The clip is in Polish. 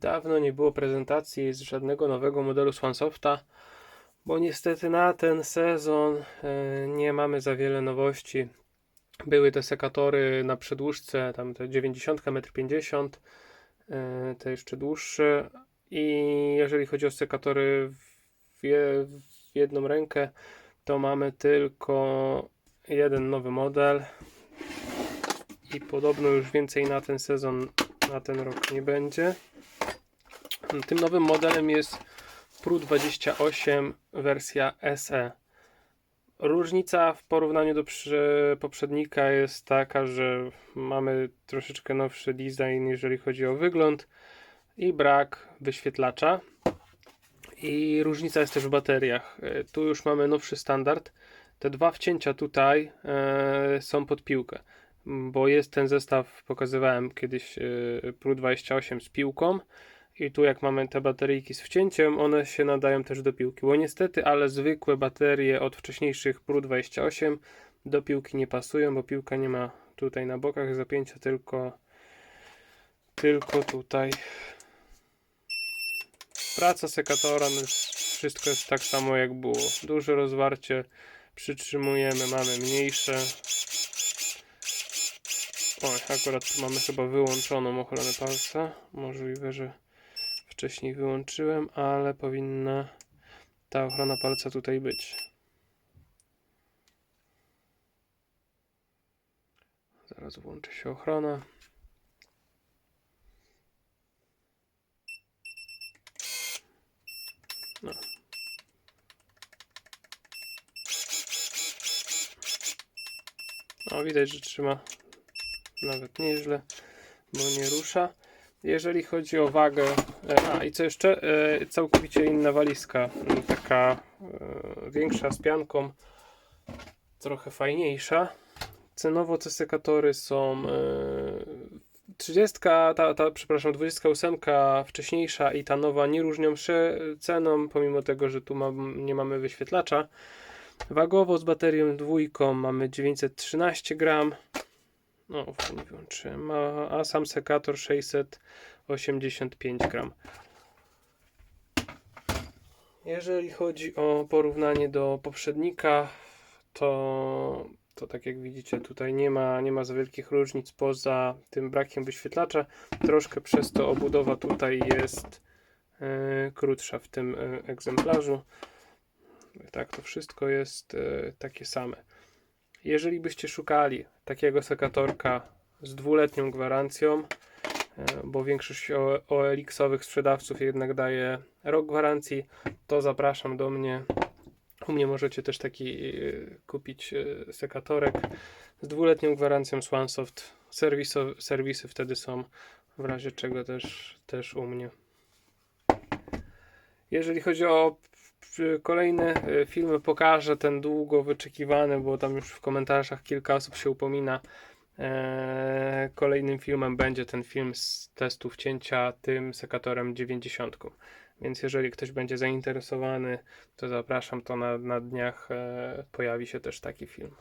Dawno nie było prezentacji z żadnego nowego modelu Swansofta, bo niestety na ten sezon e, nie mamy za wiele nowości. Były te sekatory na przedłużce, tam te 90 m50, e, te jeszcze dłuższe. I jeżeli chodzi o sekatory w, w jedną rękę, to mamy tylko jeden nowy model. I podobno już więcej na ten sezon, na ten rok nie będzie. Tym nowym modelem jest Pru 28 wersja SE. Różnica w porównaniu do prze- poprzednika jest taka, że mamy troszeczkę nowszy design, jeżeli chodzi o wygląd i brak wyświetlacza. I różnica jest też w bateriach. E, Tu już mamy nowszy standard. Te dwa wcięcia tutaj e, są pod piłkę, bo jest ten zestaw, pokazywałem kiedyś e, Pru 28 z piłką. I tu jak mamy te bateryjki z wcięciem, one się nadają też do piłki. Bo niestety, ale zwykłe baterie od wcześniejszych Pru 28 do piłki nie pasują, bo piłka nie ma tutaj na bokach zapięcia, tylko tylko tutaj. Praca sekatora, no wszystko jest tak samo jak było. Duże rozwarcie, przytrzymujemy, mamy mniejsze. Oj, akurat tu mamy chyba wyłączoną ochronę palca. Możliwe, że wcześniej wyłączyłem, ale powinna ta ochrona palca tutaj być. Zaraz włączy się ochrona. No. O, widać, że trzyma nawet nieźle, bo nie rusza. Jeżeli chodzi o wagę, e, a i co jeszcze, e, całkowicie inna walizka, taka e, większa z pianką, trochę fajniejsza. Cenowo te sekatory są e, 30, ta, ta, przepraszam, 28 wcześniejsza i ta nowa nie różnią się ceną, pomimo tego, że tu mam, nie mamy wyświetlacza. Wagowo z baterią dwójką mamy 913 gram. No, nie wyłączyłem. A, a sam sekator 685 gram. Jeżeli chodzi o porównanie do poprzednika, to, to tak jak widzicie, tutaj nie ma, nie ma za wielkich różnic poza tym brakiem wyświetlacza. Troszkę przez to obudowa tutaj jest e, krótsza w tym e, egzemplarzu. Tak, to wszystko jest e, takie same. Jeżeli byście szukali takiego sekatorka z dwuletnią gwarancją, e, bo większość OLX-owych sprzedawców jednak daje rok gwarancji, to zapraszam do mnie. U mnie możecie też taki e, kupić e, sekatorek z dwuletnią gwarancją Swansoft. Serwiso, serwisy wtedy są w razie czego też, też u mnie. Jeżeli chodzi o e, filmy, pokażę ten długo wyczekiwany, bo tam już w komentarzach kilka osób się upomina. E, kolejnym filmem będzie ten film z testu wcięcia tym sekatorem 90. Więc jeżeli ktoś będzie zainteresowany, to zapraszam, to na, na dniach e, pojawi się też taki film.